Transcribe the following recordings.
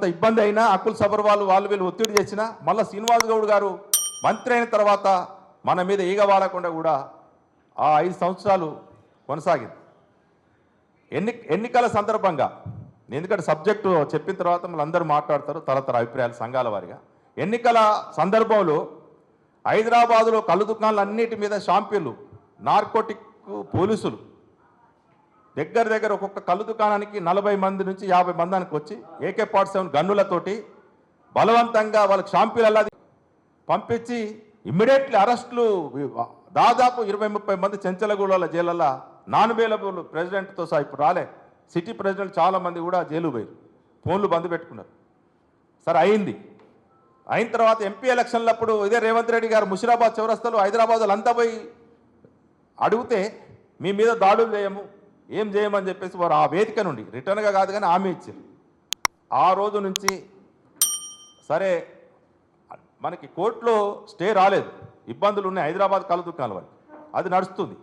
కొంత ఇబ్బంది అయినా అకుల్ సబర్ వాళ్ళు వాళ్ళు వీళ్ళు ఒత్తిడి చేసినా మళ్ళీ శ్రీనివాస్ గౌడ్ గారు మంత్రి అయిన తర్వాత మన మీద ఈగ వాడకుండా కూడా ఆ ఐదు సంవత్సరాలు కొనసాగింది. ఎన్ని ఎన్నికల సందర్భంగా ఎందుకంటే సబ్జెక్టు చెప్పిన తర్వాత మళ్ళీ అందరూ మాట్లాడతారు తరతర అభిప్రాయాలు సంఘాల వారిగా. ఎన్నికల సందర్భంలో హైదరాబాదులో కళ్ళు దుకాణాలు అన్నిటి మీద షాంపీలు నార్కోటిక్ పోలీసులు దగ్గర దగ్గర ఒక్కొక్క కళ్ళు దుకాణానికి నలభై మంది నుంచి యాభై మందానికి వచ్చి ఏకే పార్ట్ సెవెన్ గన్నులతోటి బలవంతంగా వాళ్ళకి షాంపిన్లు పంపించి ఇమ్మీడియట్లీ అరెస్టులు దాదాపు ఇరవై ముప్పై మంది చెంచలగూడల జైళ్ళల్లో నాన్ అవైలబుల్ ప్రెసిడెంట్తో సహా ఇప్పుడు రాలే. సిటీ ప్రెసిడెంట్ చాలా మంది కూడా జైలు పోయారు. ఫోన్లు బంద్ పెట్టుకున్నారు. సరే అయింది. అయిన తర్వాత ఎంపీ ఎలక్షన్లప్పుడు ఇదే రేవంత్ రెడ్డి గారు ముషిరాబాద్ చౌరస్తలు హైదరాబాద్లో అంతా పోయి అడిగితే మీ మీద దాడులు చేయము ఏం చేయమని చెప్పేసి వారు ఆ వేదిక నుండి రిటర్న్గా కాదు కానీ హామీ ఇచ్చారు. ఆ రోజు నుంచి సరే మనకి కోర్టులో స్టే రాలేదు. ఇబ్బందులు ఉన్నాయి. హైదరాబాద్ కళ్ళ దుకాణాల అది నడుస్తుంది.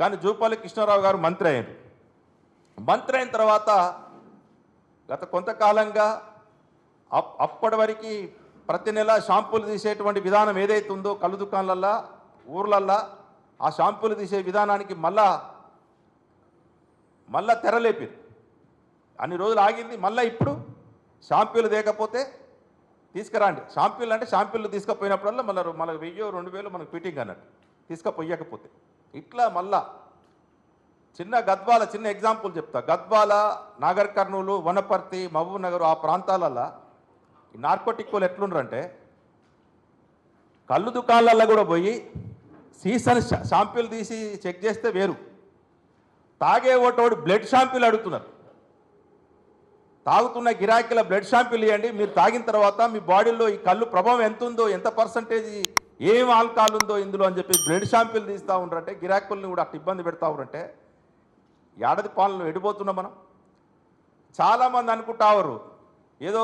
కానీ జూపల్లి కృష్ణారావు గారు మంత్రి అయ్యారు. మంత్రి అయిన తర్వాత గత కొంతకాలంగా అప్ అప్పటి వరకు ప్రతి నెల షాంపూలు తీసేటువంటి విధానం ఏదైతే ఉందో కళ్ళు దుకాణాలల్లో ఊర్లల్లో ఆ షాంపూలు తీసే విధానానికి మళ్ళా మళ్ళా తెరలేపారు. అన్ని రోజులు ఆగింది మళ్ళీ ఇప్పుడు షాంపూలు తేకపోతే తీసుకురండి. షాంపూలు అంటే షాంపూలు తీసుకుపోయినప్పుడల్లా మళ్ళీ మనకు వెయ్యో రెండు వేలు మనకు ఫిట్టింగ్ అన్నట్టు. తీసుకుపోయకపోతే. ఇట్లా మళ్ళా చిన్న గద్వాల చిన్న ఎగ్జాంపుల్ చెప్తా. గద్వాల నాగర్ కర్నూలు వనపర్తి మహబూబ్ నగర్ ఆ ప్రాంతాలల్లో ఈ నార్కోటిక్లు ఎట్లుండ్రంటే కళ్ళు దుకాణాలలో కూడా పోయి సీసన్ షాంపూలు తీసి చెక్ చేస్తే వేరు. తాగే ఓటోడు బ్లడ్ షాంపిల్ అడుగుతున్నారు. తాగుతున్న గిరాకీల బ్లడ్ షాంపిల్ ఇవ్వండి. మీరు తాగిన తర్వాత మీ బాడీలో ఈ కళ్ళు ప్రభావం ఎంత ఉందో ఎంత పర్సంటేజ్ ఏం ఆల్కహాల్ ఉందో ఇందులో అని చెప్పి బ్లడ్ షాంపిల్ తీస్తూ ఉంటారంటే గిరాకుల్ని కూడా అట్లా ఇబ్బంది పెడతా ఉన్నారంటే ఏడాది పాలన ఎడిపోతున్నాం మనం. చాలామంది అనుకుంటావరు ఏదో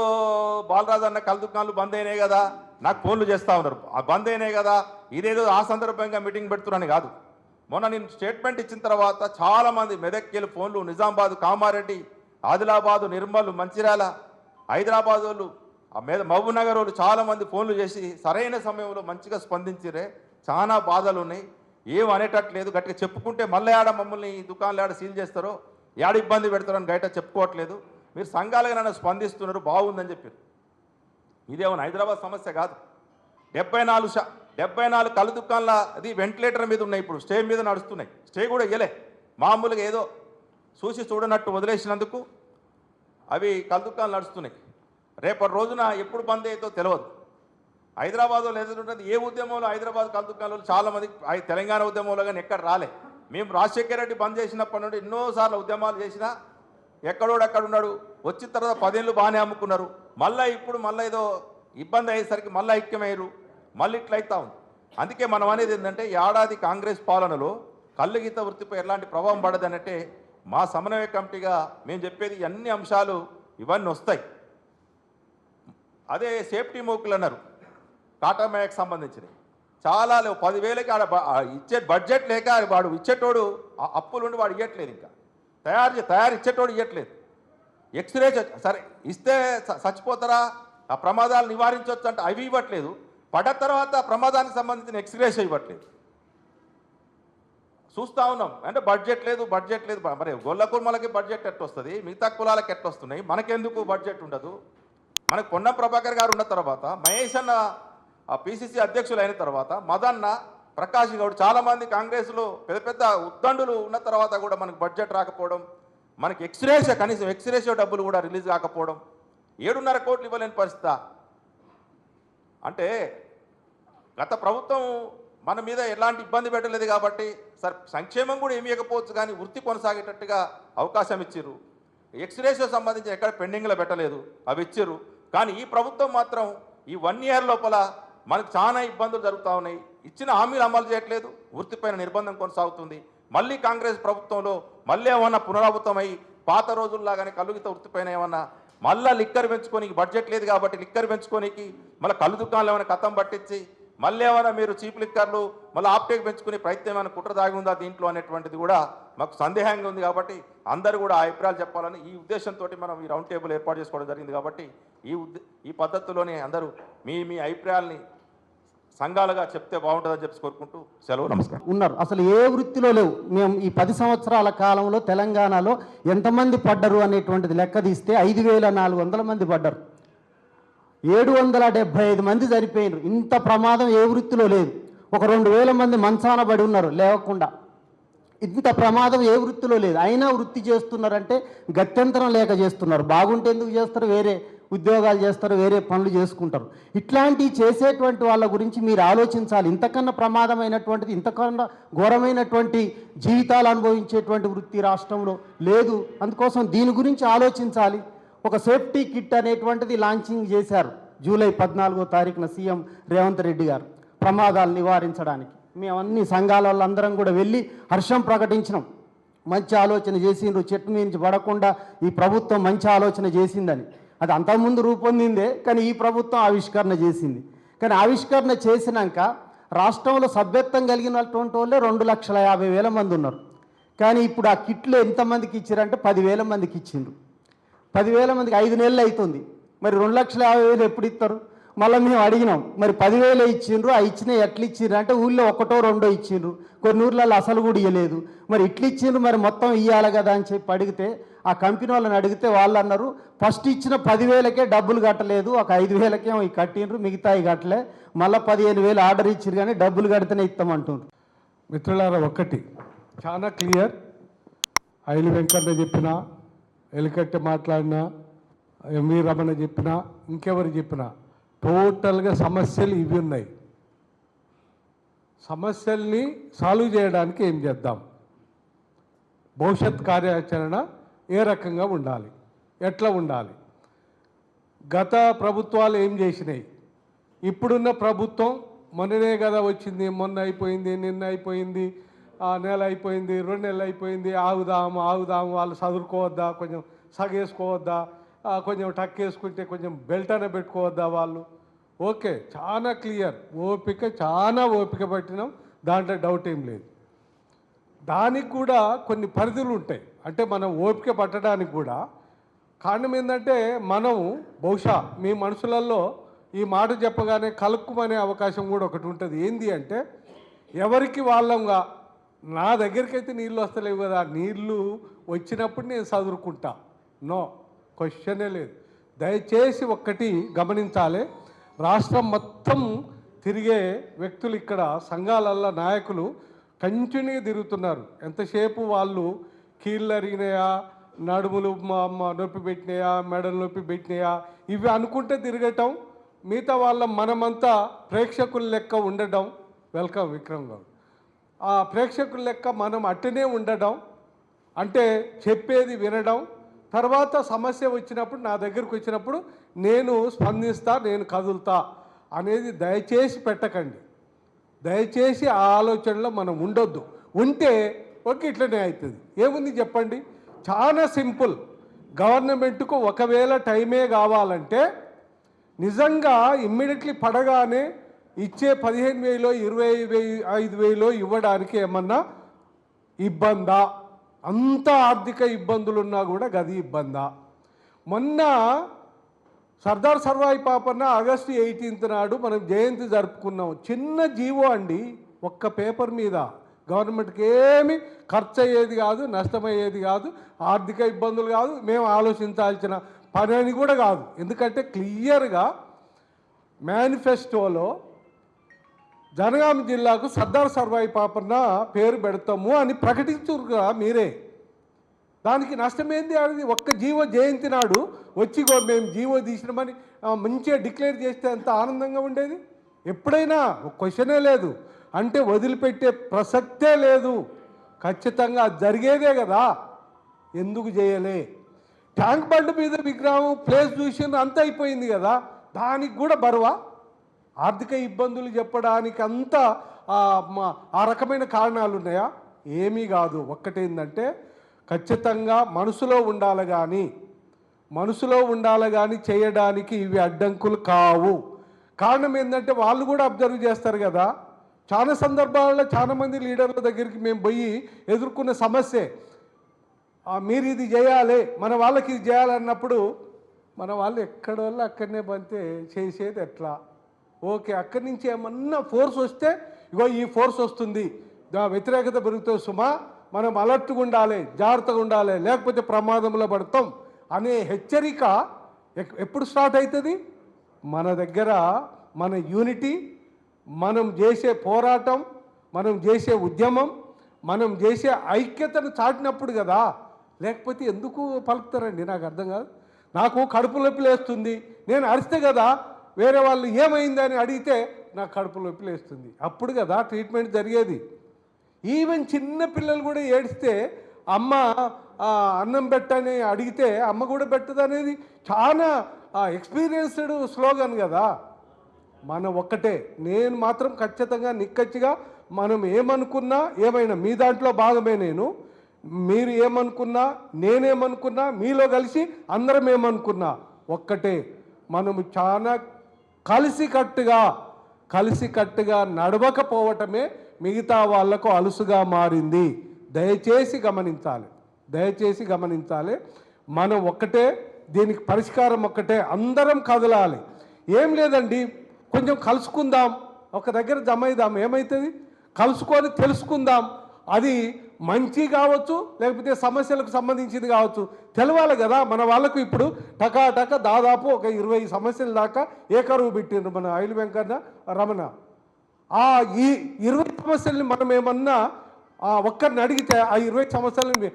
బాలరాజు అన్న కళ్ళు దుకాణాలు బంద్ అయినాయి కదా నాకు ఫోన్లు చేస్తూ ఉన్నారు. ఆ బంద్ అయినాయి కదా ఇదేదో ఆ సందర్భంగా మీటింగ్ పెడుతున్నాను కాదు. మొన్న నేను స్టేట్మెంట్ ఇచ్చిన తర్వాత చాలామంది మెదక్కిలు ఫోన్లు నిజామాబాద్ కామారెడ్డి ఆదిలాబాదు నిర్మల్ మంచిర్యాల హైదరాబాద్ వాళ్ళు ఆ మీద మహబూబ్ నగర్ వాళ్ళు చాలామంది ఫోన్లు చేసి సరైన సమయంలో మంచిగా స్పందించిరే చాలా బాధలు ఉన్నాయి ఏం అనేటట్లేదు గట్టిగా చెప్పుకుంటే మళ్ళీ ఆడ మమ్మల్ని దుకాణాలు ఆడ సీల్ చేస్తారో ఏడ ఇబ్బంది పెడతారని గయట చెప్పుకోవట్లేదు. మీరు సంఘాలుగా నన్ను స్పందిస్తున్నారు బాగుందని చెప్పారు. ఇదేమన్నా హైదరాబాద్ సమస్య కాదు. డెబ్బై నాలుగు శా డెబ్బై నాలుగు కళ్ళు దుకాణాల అది వెంటిలేటర్ మీద ఉన్నాయి ఇప్పుడు. స్టే మీద నడుస్తున్నాయి. స్టే కూడా ఇయ్యలే. మామూలుగా ఏదో చూసి చూడనట్టు వదిలేసినందుకు అవి కళ్ళు దుకాణాలు నడుస్తున్నాయి. రేపటి రోజున ఎప్పుడు బంద్ అవుతో తెలియదు హైదరాబాద్లో ఎదురుంటుంది ఏ ఉద్యమంలో హైదరాబాద్ కళ్ళు దుకాణాలు చాలామంది తెలంగాణ ఉద్యమంలో కానీ ఎక్కడ రాలే. మేము రాజశేఖర రెడ్డి బంద్ చేసినప్పటి నుండి ఎన్నోసార్లు ఉద్యమాలు చేసినా ఎక్కడోడు అక్కడ ఉన్నాడు? వచ్చిన తర్వాత పదేళ్ళు బాగానే అమ్ముకున్నారు. మళ్ళీ ఇప్పుడు మళ్ళీ ఏదో ఇబ్బంది అయ్యేసరికి మళ్ళీ ఐక్యమయ్యారు. మళ్ళీ ఇట్లా అవుతా ఉంది. అందుకే మనం అనేది ఏంటంటే ఏడాది కాంగ్రెస్ పాలనలో కళ్ళు గీత వృత్తిపై ఎలాంటి ప్రభావం పడదనంటే మా సమన్వయ కమిటీగా మేము చెప్పేది అన్ని అంశాలు ఇవన్నీ వస్తాయి. అదే సేఫ్టీ మోకులు అన్నారు టాటా మ్యాక్ సంబంధించినవి. చాలా లేవు పదివేలకి ఆడ ఇచ్చే బడ్జెట్ లేక వాడు ఇచ్చేటోడు ఆ అప్పులుండి వాడు ఇవ్వట్లేదు ఇంకా. తయారు తయారు ఇచ్చేటోడు ఇవ్వట్లేదు ఎక్స్రే సరే ఇస్తే చచ్చిపోతారా ఆ ప్రమాదాలు నివారించవచ్చు అంటే అవి ఇవ్వట్లేదు. పడ్డ తర్వాత ప్రమాదానికి సంబంధించిన ఎక్స్రేస్ ఇవ్వట్లేదు చూస్తూ ఉన్నాం. అంటే బడ్జెట్ లేదు బడ్జెట్ లేదు. మరి గొల్ల కుర్మలకి బడ్జెట్ ఎట్ట వస్తుంది మిగతా కులాలకి ఎట్ట వస్తున్నాయి మనకెందుకు బడ్జెట్ ఉండదు? మనకు పొన్న ప్రభాకర్ గారు ఉన్న తర్వాత మహేష్ అన్న పిసిసి అధ్యక్షులు అయిన తర్వాత మదన్న ప్రకాష్ గౌడ్ చాలామంది కాంగ్రెస్లో పెద్ద పెద్ద ఉద్దండులు ఉన్న తర్వాత కూడా మనకు బడ్జెట్ రాకపోవడం మనకి ఎక్స్రేషియో కనీసం ఎక్స్రేస్ డబ్బులు కూడా రిలీజ్ కాకపోవడం ఏడున్నర కోట్లు ఇవ్వలేని పరిస్థితి. అంటే గత ప్రభుత్వం మన మీద ఎలాంటి ఇబ్బంది పెట్టలేదు కాబట్టి సార్ సంక్షేమం కూడా ఏమి ఇవ్వకపోవచ్చు కానీ వృత్తి కొనసాగేటట్టుగా అవకాశం ఇచ్చారు ఎక్స్రేషో సంబంధించి ఎక్కడ పెండింగ్లో పెట్టలేదు అవి ఇచ్చారు కానీ ఈ ప్రభుత్వం మాత్రం ఈ వన్ ఇయర్ లోపల మనకు చాలా ఇబ్బందులు జరుగుతూ ఉన్నాయి. ఇచ్చిన హామీలు అమలు చేయట్లేదు వృత్తిపైన నిర్బంధం కొనసాగుతుంది. మళ్ళీ కాంగ్రెస్ ప్రభుత్వంలో మళ్ళీ ఏమన్నా పునరావృతమై పాత రోజుల్లాగానే కలుగిత వృత్తిపైన ఏమన్నా మళ్ళీ లిక్కర్ పెంచుకోనికి బడ్జెట్ లేదు కాబట్టి లిక్కర్ పెంచుకోనికి మళ్ళీ కళ్ళు దుకాణాలు ఏమైనా కథం పట్టించి మళ్ళీ ఏమైనా మీరు చీప్ లిక్కర్లు మళ్ళీ ఆప్టేక్ పెంచుకునే ప్రయత్నం ఏమైనా కుట్ర దాగి ఉందా దీంట్లో అనేటువంటిది కూడా మాకు సందేహంగా ఉంది కాబట్టి అందరూ కూడా ఆ అభిప్రాయాలు చెప్పాలని ఈ ఉద్దేశంతో మనం ఈ రౌండ్ టేబుల్ ఏర్పాటు చేసుకోవడం జరిగింది కాబట్టి ఈ ఈ పద్ధతిలోనే అందరూ మీ మీ అభిప్రాయాల్ని సంఘాలుగా చెప్తే బాగుంటుందని చెప్పి కోరుకుంటూ సెలవు నమస్కారం. ఉన్నారు. అసలు ఏ వృత్తిలో లేవు. మేము ఈ పది సంవత్సరాల కాలంలో తెలంగాణలో ఎంతమంది పడ్డరు అనేటువంటిది లెక్క తీస్తే ఐదు వేల నాలుగు వందల మంది పడ్డరు. ఏడు వందల డెబ్బై ఐదు మంది చనిపోయినారు. ఇంత ప్రమాదం ఏ వృత్తిలో లేదు. ఒక రెండు వేల మంది మంచాన పడి ఉన్నారు లేవకుండా. ఇంత ప్రమాదం ఏ వృత్తిలో లేదు. అయినా వృత్తి చేస్తున్నారంటే గత్యంతరం లేక చేస్తున్నారు. బాగుంటే ఎందుకు చేస్తారు? వేరే ఉద్యోగాలు చేస్తారు వేరే పనులు చేసుకుంటారు. ఇట్లాంటివి చేసేటువంటి వాళ్ళ గురించి మీరు ఆలోచించాలి. ఇంతకన్నా ప్రమాదమైనటువంటిది ఇంతకన్నా ఘోరమైనటువంటి జీవితాలు అనుభవించేటువంటి వృత్తి రాష్ట్రంలో లేదు. అందుకోసం దీని గురించి ఆలోచించాలి. ఒక సేఫ్టీ కిట్ అనేటువంటిది లాంచింగ్ చేశారు జూలై పద్నాలుగో తారీఖున సీఎం రేవంత్ రెడ్డి గారు ప్రమాదాలు నివారించడానికి. మేము అన్ని సంఘాల వాళ్ళందరం కూడా వెళ్ళి హర్షం ప్రకటించినాం. మంచి ఆలోచన చేసిండ్రు చెట్టు మీద నుంచి పడకుండా ఈ ప్రభుత్వం మంచి ఆలోచన చేసిందని. అది అంతకుముందు రూపొందిందే కానీ ఈ ప్రభుత్వం ఆవిష్కరణ చేసింది. కానీ ఆవిష్కరణ చేసినాక రాష్ట్రంలో సభ్యత్వం కలిగినటువంటి వాళ్ళే రెండు లక్షల యాభై వేల మంది ఉన్నారు. కానీ ఇప్పుడు ఆ కిట్లు ఎంతమందికి ఇచ్చారంటే పదివేల మందికి ఇచ్చిండ్రు. పదివేల మందికి ఐదు నెలలు అవుతుంది మరి రెండు లక్షల యాభై వేలు ఎప్పుడు ఇస్తారు మళ్ళీ మేము అడిగినాం మరి పదివేలు ఇచ్చిండ్రు ఆ ఇచ్చిన ఎట్లా ఇచ్చిండ్రు? అంటే ఊళ్ళో ఒకటో రెండో ఇచ్చిండ్రు. కొన్ని ఊర్లలో అసలు కూడా ఇవ్వలేదు మరి ఇట్లా ఇచ్చిండ్రు మరి మొత్తం ఇవ్వాలి కదా అని చెప్పి అడిగితే ఆ కంపెనీ వాళ్ళని అడిగితే వాళ్ళు అన్నారు ఫస్ట్ ఇచ్చిన పదివేలకే డబ్బులు కట్టలేదు ఒక ఐదు వేలకేమో ఇవి కట్టిండ్రు మిగతాయి కట్టలే మళ్ళీ పదిహేను వేలు ఆర్డర్ ఇచ్చిర్రు కానీ డబ్బులు కడితేనే ఇస్తామంటుండ్రు మిత్రులారా ఒక్కటి చాలా క్లియర్. ఐలు వెంకన్న చెప్పిన ఎలికట్టె మాట్లాడినా ఎంవి రమణ చెప్పిన ఇంకెవరు చెప్పినా టోటల్గా సమస్యలు ఇవి ఉన్నాయి. సమస్యల్ని సాల్వ్ చేయడానికి ఏం చేద్దాం? భవిష్యత్ కార్యాచరణ ఏ రకంగా ఉండాలి? ఎట్లా ఉండాలి? గత ప్రభుత్వాలు ఏం చేసినాయి? ఇప్పుడున్న ప్రభుత్వం మొన్ననే కదా వచ్చింది మొన్న అయిపోయింది నిన్న అయిపోయింది నెల అయిపోయింది రెండు నెలలు అయిపోయింది ఆగుదాము ఆగుదాము వాళ్ళు చదువుకోవద్దా కొంచెం సగేసుకోవద్దా కొంచెం టక్ వేసుకుంటే కొంచెం బెల్ట్ అనే పెట్టుకోవద్దా వాళ్ళు. ఓకే చాలా క్లియర్. ఓపిక చాలా ఓపిక పట్టినాం దాంట్లో డౌట్ ఏం లేదు. దానికి కూడా కొన్ని పరిధులు ఉంటాయి. అంటే మనం ఓపిక పట్టడానికి కూడా కారణం ఏంటంటే మనం బహుశా మీ మనసులలో ఈ మాట చెప్పగానే కలుక్కుమనే అవకాశం కూడా ఒకటి ఉంటుంది. ఏంది అంటే ఎవరికి వాళ్ళంగా నా దగ్గరికి అయితే నీళ్ళు వస్తలేవు కదా నీళ్ళు వచ్చినప్పుడు నేను చదువుకుంటా నో క్వశ్చనే లేదు. దయచేసి ఒక్కటి గమనించాలి. రాష్ట్రం మొత్తం తిరిగే వ్యక్తులు ఇక్కడ సంఘాలల్ల నాయకులు కంటిన్యూ తిరుగుతున్నారు. ఎంతసేపు వాళ్ళు కీళ్ళు అరిగినాయా నడుములు మా- నొప్పి పెట్టినాయా మెడలు నొప్పి పెట్టినాయా ఇవి అనుకుంటే తిరగటం మిగతా వాళ్ళ మనమంతా ప్రేక్షకుల లెక్క ఉండడం వెల్కమ్ విక్రమ్ గారు. ఆ ప్రేక్షకుల లెక్క మనం అట్టనే ఉండడం అంటే చెప్పేది వినడం తర్వాత సమస్య వచ్చినప్పుడు నా దగ్గరకు వచ్చినప్పుడు నేను స్పందిస్తా నేను కదులుతా అనేది దయచేసి పెట్టకండి. దయచేసి ఆ ఆలోచనలో మనం ఉండొద్దు. ఉంటే ఓకే ఇట్లనే అవుతుంది ఏముంది చెప్పండి? చాలా సింపుల్. గవర్నమెంట్కు ఒకవేళ టైమే కావాలంటే నిజంగా ఇమ్మీడియట్లీ పడగానే ఇచ్చే పదిహేను వేలో ఇరవై వేయి ఐదు వేలో ఇవ్వడానికి ఏమన్నా ఇబ్బందా? అంత ఆర్థిక ఇబ్బందులున్నా కూడా గది ఇబ్బందా? మొన్న సర్దార్ సర్వాయి పాపన్న ఆగస్టు ఎయిటీన్త్ నాడు మనం జయంతి జరుపుకున్నాం. చిన్న జీవో అండి ఒక్క పేపర్ మీద. గవర్నమెంట్కి ఏమి ఖర్చు అయ్యేది కాదు నష్టమయ్యేది కాదు ఆర్థిక ఇబ్బందులు కాదు మేము ఆలోచించాల్సిన పని అని కూడా కాదు. ఎందుకంటే క్లియర్గా మేనిఫెస్టోలో జనగామ జిల్లాకు సర్దార్ సర్వాయి పాపన్న పేరు పెడతాము అని ప్రకటించురుగా మీరే. దానికి నష్టమేంది అనేది ఒక్క జీవో జయంతి నాడు వచ్చిగో మేము జీవో తీసినామని మంచిగా డిక్లేర్ చేస్తే ఎంత ఆనందంగా ఉండేది? ఎప్పుడైనా ఒక క్వశ్చనే లేదు. అంటే వదిలిపెట్టే ప్రసక్తే లేదు. ఖచ్చితంగా అది జరిగేదే కదా. ఎందుకు చేయలే? ట్యాంక్ బండ్ మీద విగ్రహం ప్లేస్ చూసిన అంత అయిపోయింది కదా. దానికి కూడా బరువా? ఆర్థిక ఇబ్బందులు చెప్పడానికి అంత ఆ, ఆ రకమైన కారణాలు ఉన్నాయా ఏమీ కాదు. ఒక్కటేందంటే ఖచ్చితంగా మనసులో ఉండాలి కానీ మనసులో ఉండాలి కానీ చేయడానికి ఇవి అడ్డంకులు కావు. కారణం ఏంటంటే వాళ్ళు కూడా అబ్జర్వ్ చేస్తారు కదా. చాలా సందర్భాల్లో చాలా మంది లీడర్ల దగ్గరికి మేము పోయి ఎదుర్కొన్న సమస్యే. మీరు ఇది చేయాలి మన వాళ్ళకి ఇది చేయాలన్నప్పుడు మన వాళ్ళు ఎక్కడ వాళ్ళు అక్కడనే పంతే చేసేది ఎట్లా? ఓకే అక్కడి నుంచి ఏమన్నా ఫోర్స్ వస్తే ఇగో ఈ ఫోర్స్ వస్తుంది. దా వ్యతిరేకత పెరుగుతుంది సుమా మనం అలర్ట్గా ఉండాలి జాగ్రత్తగా ఉండాలి లేకపోతే ప్రమాదంలో పడతాం అనే హెచ్చరిక ఎక్- ఎప్పుడు స్టార్ట్ అవుతుంది మన దగ్గర మన యూనిటీ మనం చేసే పోరాటం మనం చేసే ఉద్యమం మనం చేసే ఐక్యతను చాటినప్పుడు కదా లేకపోతే ఎందుకు పలుకుతారండి? నాకు అర్థం కాదు. నాకు కడుపు నొప్పి లేస్తుంది. నేను అరిస్తే కదా వేరే వాళ్ళు ఏమైందని అడిగితే నాకు కడుపు నొప్పి లేస్తుంది. అప్పుడు కదా ట్రీట్మెంట్ జరిగేది. ఈవెన్ చిన్న పిల్లలు కూడా ఏడిస్తే అమ్మ అన్నం పెట్టని అడిగితే అమ్మ కూడా పెట్టదు అనేది చాలా ఎక్స్పీరియన్స్డ్ స్లోగన్ కదా. మన ఒక్కటే. నేను మాత్రం ఖచ్చితంగా నిక్కచ్చిగా మనం ఏమనుకున్నా ఏమైనా మీ దాంట్లో భాగమే నేను. మీరు ఏమనుకున్నా నేనేమనుకున్నా మీలో కలిసి అందరం ఏమనుకున్నా ఒక్కటే. మనము చాలా కలిసికట్టుగా కలిసికట్టుగా నడవకపోవటమే మిగతా వాళ్ళకు అలుసుగా మారింది. దయచేసి గమనించాలి. దయచేసి గమనించాలి. మనం ఒక్కటే దీనికి పరిష్కారం ఒక్కటే. అందరం కదలాలి. ఏం లేదండి. కొంచెం కలుసుకుందాం. ఒక దగ్గర జమ అయిదాం. ఏమవుతుంది కలుసుకొని తెలుసుకుందాం. అది మంచి కావచ్చు లేకపోతే సమస్యలకు సంబంధించింది కావచ్చు. తెలవాలి కదా మన వాళ్ళకు ఇప్పుడు టకాటక దాదాపు ఒక ఇరవై సమస్యల దాకా ఏకరువు పెట్టిండ్రు మన ఆయిల్ వెంకన్న రమణ. ఆ ఈ ఇరవై సమస్యల్ని మనం ఏమన్నా ఆ ఒక్కరిని అడిగితే ఆ ఇరవై సమస్యలని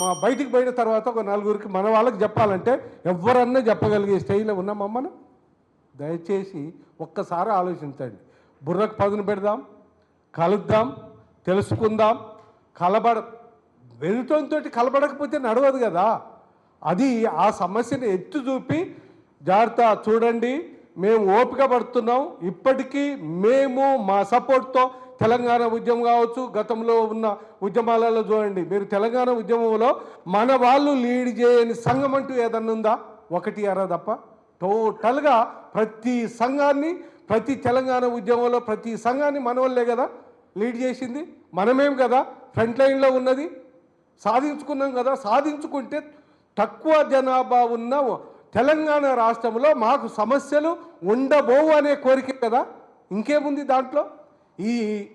మా బయటికి పోయిన తర్వాత ఒక నలుగురికి మన వాళ్ళకి చెప్పాలంటే ఎవరన్నా చెప్పగలిగే స్టైల్లో ఉన్నామా మనం? దయచేసి ఒక్కసారి ఆలోచించండి. బుర్రకు పదును పెడదాం కలుద్దాం తెలుసుకుందాం. కలబడ వెలుటంతో కలబడకపోతే నడవదు కదా. అది ఆ సమస్యను ఎత్తు చూపి జాగ్రత్త చూడండి మేము ఓపిక పడుతున్నాం. ఇప్పటికీ మేము మా సపోర్ట్తో తెలంగాణ ఉద్యమం కావచ్చు గతంలో ఉన్న ఉద్యమాలలో చూడండి. మీరు తెలంగాణ ఉద్యమంలో మన వాళ్ళు లీడ్ చేయని సంఘం అంటూ ఏదన్నా ఉందా? ఒకటి అరా తప్ప. టోటల్గా ప్రతి సంఘాన్ని ప్రతి తెలంగాణ ఉద్యమంలో ప్రతి సంఘాన్ని మన వాళ్ళే కదా. లీడ్ చేసింది. మనమేం కదా ఫ్రంట్ లైన్లో ఉన్నది సాధించుకున్నాం కదా సాధించుకుంటే తక్కువ జనాభా ఉన్న తెలంగాణ రాష్ట్రంలో మాకు సమస్యలు ఉండబోవు అనే కోరిక కదా. ఇంకేముంది దాంట్లో? ఈ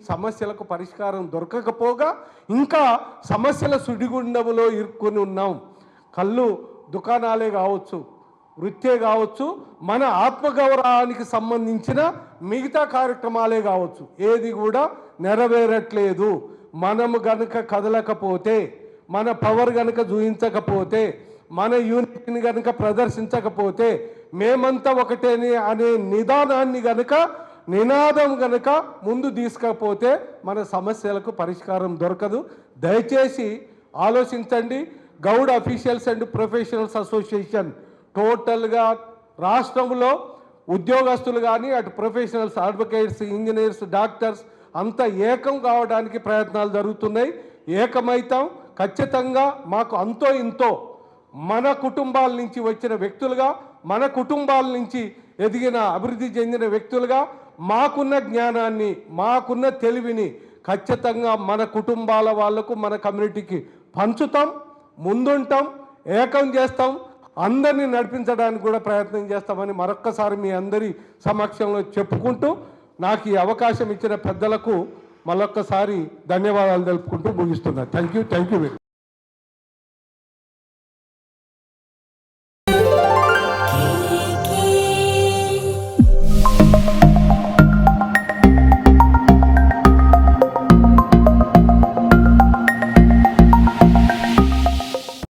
సమస్యలకు పరిష్కారం దొరకకపోగా ఇంకా సమస్యల సుడిగుండములో ఇరుక్కుని ఉన్నాం. కళ్ళు దుకాణాలే కావచ్చు వృత్తే కావచ్చు మన ఆత్మగౌరవానికి సంబంధించిన మిగతా కార్యక్రమాలే కావచ్చు. ఏది కూడా నెరవేరట్లేదు. మనము గనుక కదలకపోతే మన పవర్ గనుక చూపించకపోతే మన యూనిట్ని గనుక ప్రదర్శించకపోతే మేమంతా ఒకటేని అనే నిదానాన్ని గనుక నినాదం గనుక ముందు తీసుకపోతే మన సమస్యలకు పరిష్కారం దొరకదు. దయచేసి ఆలోచించండి. Goud officials and professionals association టోటల్గా రాష్ట్రంలో ఉద్యోగస్తులు కానీ అటు ప్రొఫెషనల్స్ అడ్వకేట్స్ ఇంజనీర్స్ డాక్టర్స్ అంత ఏకం కావడానికి ప్రయత్నాలు జరుగుతున్నాయి. ఏకమైతాం. ఖచ్చితంగా మాకు అంతో ఇంతో మన కుటుంబాల నుంచి వచ్చిన వ్యక్తులుగా మన కుటుంబాల నుంచి ఎదిగిన అభివృద్ధి చెందిన వ్యక్తులుగా మాకున్న జ్ఞానాన్ని మాకున్న తెలివిని ఖచ్చితంగా మన కుటుంబాల వాళ్ళకు మన కమ్యూనిటీకి పంచుతాం ముందుంటాం ఏకం చేస్తాం. అందరినీ నడిపించడానికి కూడా ప్రయత్నం చేస్తామని మరొక్కసారి మీ అందరి సమక్షంలో చెప్పుకుంటూ నాకు ఈ అవకాశం ఇచ్చిన పెద్దలకు మళ్ళొక్కసారి ధన్యవాదాలు తెలుపుకుంటూ ముగిస్తున్నా. Thank you thank you